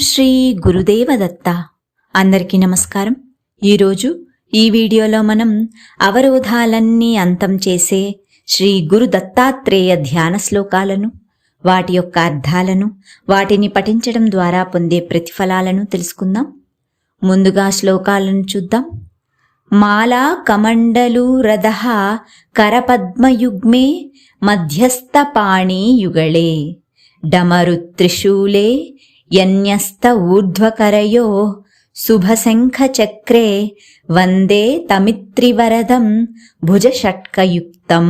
శ్రీ గురుదేవదత్త. అందరికీ నమస్కారం. ఈరోజు ఈ వీడియోలో మనం అవరోధాలన్నీ అంతం చేసే శ్రీ గురు దత్తాత్రేయ ధ్యాన శ్లోకాలను వాటి యొక్క అర్థాలను వాటిని పఠించడం ద్వారా పొందే ప్రతిఫలాలను తెలుసుకుందాం. ముందుగా శ్లోకాలను చూద్దాం. మాలా కమండలు రథ కరపద్మయుగ్మే మధ్యస్థపాణి యుగళే డమరుత్రిశూలే యన్యస్త ఊర్ధ్వకరయో శుభశంఖచక్రే వందే తమిత్రివరదం భుజషట్కయుక్తం.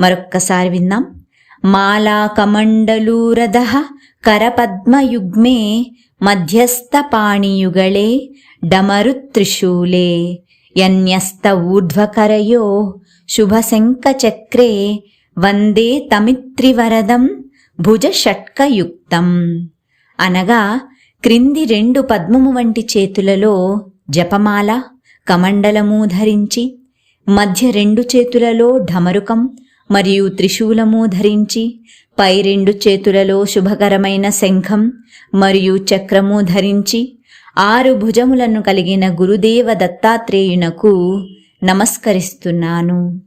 మరొక్కసారి విందాం మాలాకమండలూరద కరపద్మయుగ్మే మధ్యస్థపాణియుగళే డమరుత్రిశూలే. యన్యస్త ఊర్ధ్వకరయో శుభశంఖచక్రే వందే తమిత్రివరదం భుజషట్కయుక్తం. అనగా క్రింది రెండు పద్మము వంటి చేతులలో జపమాల కమండలము ధరించి మధ్య రెండు చేతులలో ఢమరుకం మరియు త్రిశూలము ధరించి పై రెండు చేతులలో శుభకరమైన శంఖం మరియు చక్రము ధరించి ఆరు భుజములను కలిగిన గురుదేవ దత్తాత్రేయునకు నమస్కరిస్తున్నాను.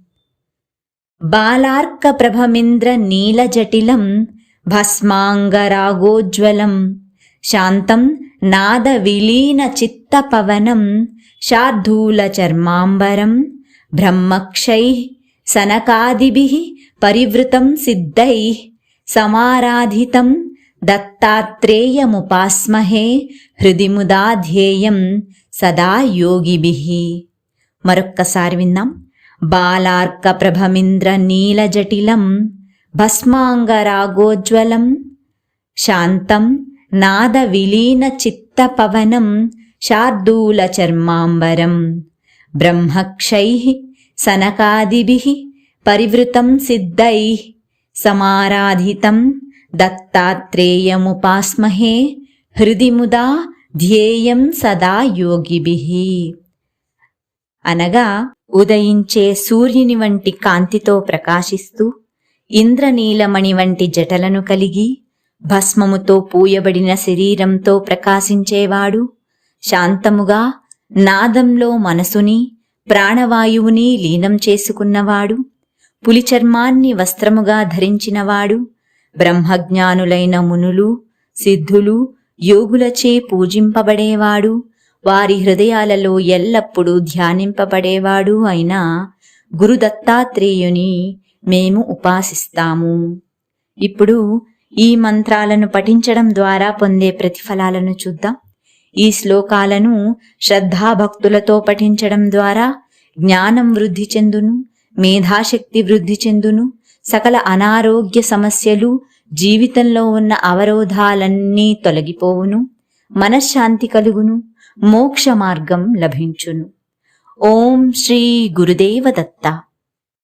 బాలార్క ప్రభమింద్ర నీలజటిలం భస్మాంగరాగోజ్వలం శాంతం నాద విలీన చిత్తపవనం శార్ధూల చర్మాంబరం బ్రహ్మక్షై సనకాదిభిః పరివృతం సిద్ధై సమారాధితం దత్తాత్రేయముపాస్మహే హృది ముదా ధ్యేయం సదా యోగిభిః మరొక్కసారి విందాం. బాలార్క ప్రభమింద్ర నీలజటిలం భస్మాంగరాగోజ్వలం శాంతం నాద విలీన చిత్తపవనం శార్దూల చర్మాంబరం. బ్రహ్మక్షై సనకాదిభిః పరివృతం సిద్ధై సమారాధితం దత్తాత్రేయముపాస్మహే హృది ముదా ధ్యేయం సదా యోగిభిః. అనగా ఉదయించే సూర్యుని వంటి కాంతితో ప్రకాశిస్తూ ఇంద్రనీలమణి వంటి జటలను కలిగి భస్మముతో పూయబడిన శరీరంతో ప్రకాశించేవాడు. శాంతముగా నాదంలో మనసుని ప్రాణవాయువుని లీనం చేసుకున్నవాడు. పులిచర్మాన్ని వస్త్రముగా ధరించినవాడు. బ్రహ్మజ్ఞానులైన మునులు సిద్ధులు యోగులచే పూజింపబడేవాడు. వారి హృదయాలలో ఎల్లప్పుడూ ధ్యానింపబడేవాడు అయిన గురుదత్తాత్రేయుని మేము ఉపాసిస్తాము. ఇప్పుడు ఈ మంత్రాలను పఠించడం ద్వారా పొందే ప్రతిఫలాలను చూద్దాం. ఈ శ్లోకాలను శ్రద్ధాభక్తులతో పఠించడం ద్వారా జ్ఞానం వృద్ధి చెందును మేధాశక్తి వృద్ధి చెందును సకల అనారోగ్య సమస్యలు జీవితంలో ఉన్న అవరోధాలన్నీ తొలగిపోవును మనశ్శాంతి కలుగును మోక్ష మార్గం లభించును. ఓం శ్రీ గురుదేవ దత్త